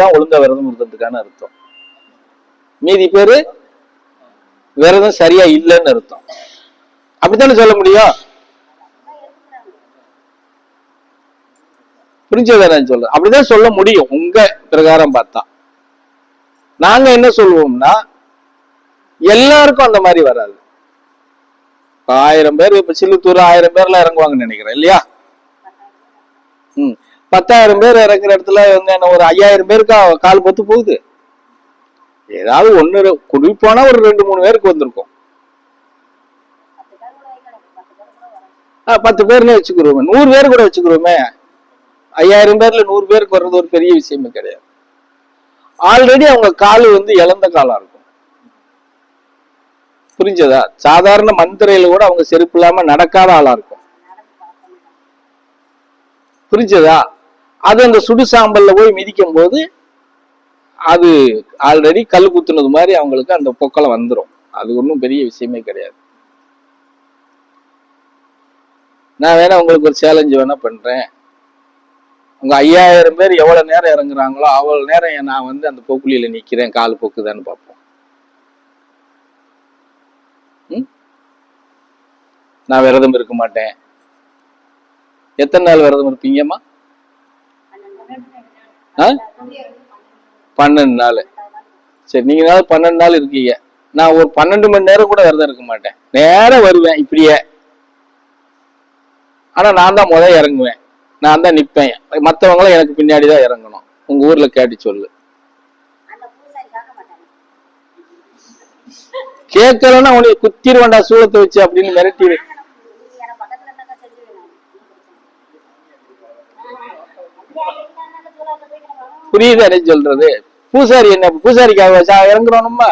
தான் ஒழுங்கா விரதம் இருக்கிறதுக்கான அர்த்தம். மீதி பேரு விரதம் சரியா இல்லைன்னு அர்த்தம். அப்படித்தானே சொல்ல முடியும்? புரிஞ்சதை சொல்றேன். அப்படிதான் சொல்ல முடியும். உங்க பிரகாரம் பார்த்தா. நாங்க என்ன சொல்லுவோம்னா எல்லாருக்கும் அந்த மாதிரி வராது. இப்ப ஆயிரம் பேர் இப்ப சில்லுத்தூர் ஆயிரம் பேர்ல இறங்குவாங்கன்னு நினைக்கிறேன் இல்லையா? ம். பத்தாயிரம் பேர் இறங்குற இடத்துல வந்து என்ன ஒரு ஐயாயிரம் பேருக்கு கால் பொத்து போகுது? ஏதாவது ஒன்று ரெ- ஒரு ரெண்டு மூணு பேருக்கு வந்திருக்கும். ஆ, பத்து பேர்னு வச்சுக்கிறோமே. நூறு பேர் கூட வச்சுக்கிறோமே. ஐயாயிரம் பேர்ல நூறு பேருக்கு வர்றது ஒரு பெரிய விஷயமே கிடையாது. ஆல்ரெடி அவங்க கால் வந்து இழந்த காலம் இருக்கும். புரிஞ்சதா? சாதாரண மந்திரையில கூட அவங்க செருப்பு இல்லாம நடக்காத ஆளா இருக்கும். புரிஞ்சதா? அது அந்த சுடு சாம்பல்ல போய் மிதிக்கும் போது அது ஆல்ரெடி கல் குத்துனது மாதிரி அவங்களுக்கு அந்த பொக்களை வந்துடும் அது ஒன்றும் பெரிய விஷயமே கிடையாது. நான் வேணா உங்களுக்கு ஒரு சேலஞ்சு வேணா பண்றேன். உங்க ஐயாயிரம் பேர் எவ்வளவு நேரம் இறங்குறாங்களோ அவ்வளவு நேரம் நான் வந்து அந்த பொக்குலியில நிக்கிறேன். கால் பொக்குதான்னு பார்ப்போம். ம்? நான் விரதம் இருக்க மாட்டேன். எத்தனை நாள் விரதம் இருப்பீங்கம்மா? ஆ? பன்னெண்டு நாள். சரி நீங்க நாள் பன்னெண்டு நாள் இருக்கீங்க. நான் ஒரு பன்னெண்டு மணி நேரம் கூட விரதம் இருக்க மாட்டேன். நேரம் வருவேன் இப்படியே. ஆனா நான் தான் முதல் இறங்குவேன். நான் தான் நிப்பேன். மத்தவங்களும் எனக்கு பின்னாடி தான் இறங்கணும். உங்க ஊர்ல கேட்டு சொல்லு. கேட்கலன்னா உனக்கு குத்திருவேண்டா சூளத்தை வச்சு அப்படின்னு மிரட்டி புரியுது என்ன சொல்றது. பூசாரி என்ன பூசாரிக்காக சா- இறங்குறோம்மா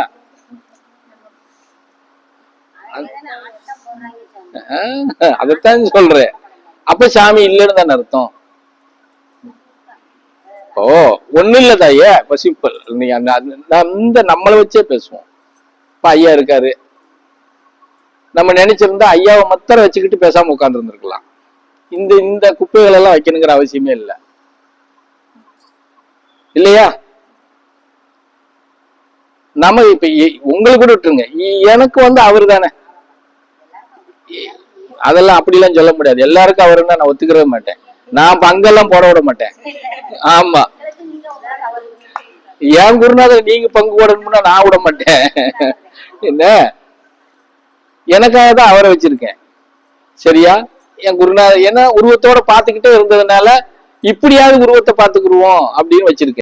ஆஹ், அதத்தான் சொல்றேன். அப்ப சாமி இல்லைன்னு தானே அர்த்தம். ஓ ஒண்ணும் இல்ல தாயே. இப்ப சிம்பிள் நீங்க அந்த இந்த நம்மளை வச்சே பேசுவோம். இப்ப ஐயா இருக்காரு. நம்ம நினைச்சிருந்தா ஐயாவை மத்தர வச்சுக்கிட்டு பேசாம உட்கார்ந்து இருந்திருக்கலாம் இந்த இந்த குப்பைகள் எல்லாம் வைக்கணுங்கிற அவசியமே இல்லை. இல்லையா? நம்ம இப்ப உங்களுக்கு கூட விட்டுருங்க. எனக்கு வந்து அவர் தானே. அதெல்லாம் அப்படிலாம் சொல்ல முடியாது. எல்லாருக்கும் அவருன்னா நான் ஒத்துக்கவே மாட்டேன். நான் பங்கெல்லாம் போட விட மாட்டேன். ஆமா. என் குருநாதர் நீங்க பங்கு போடணும்னா நான் விட மாட்டேன். என்ன? எனக்காக தான் அவரை வச்சிருக்கேன். சரியா? என் குருநாதர் ஏன்னா உருவத்தோட பாத்துக்கிட்டே இருந்ததுனால இப்படியாவது உருவத்தை பாத்துக்குருவோம் அப்படின்னு வச்சிருக்கேன்.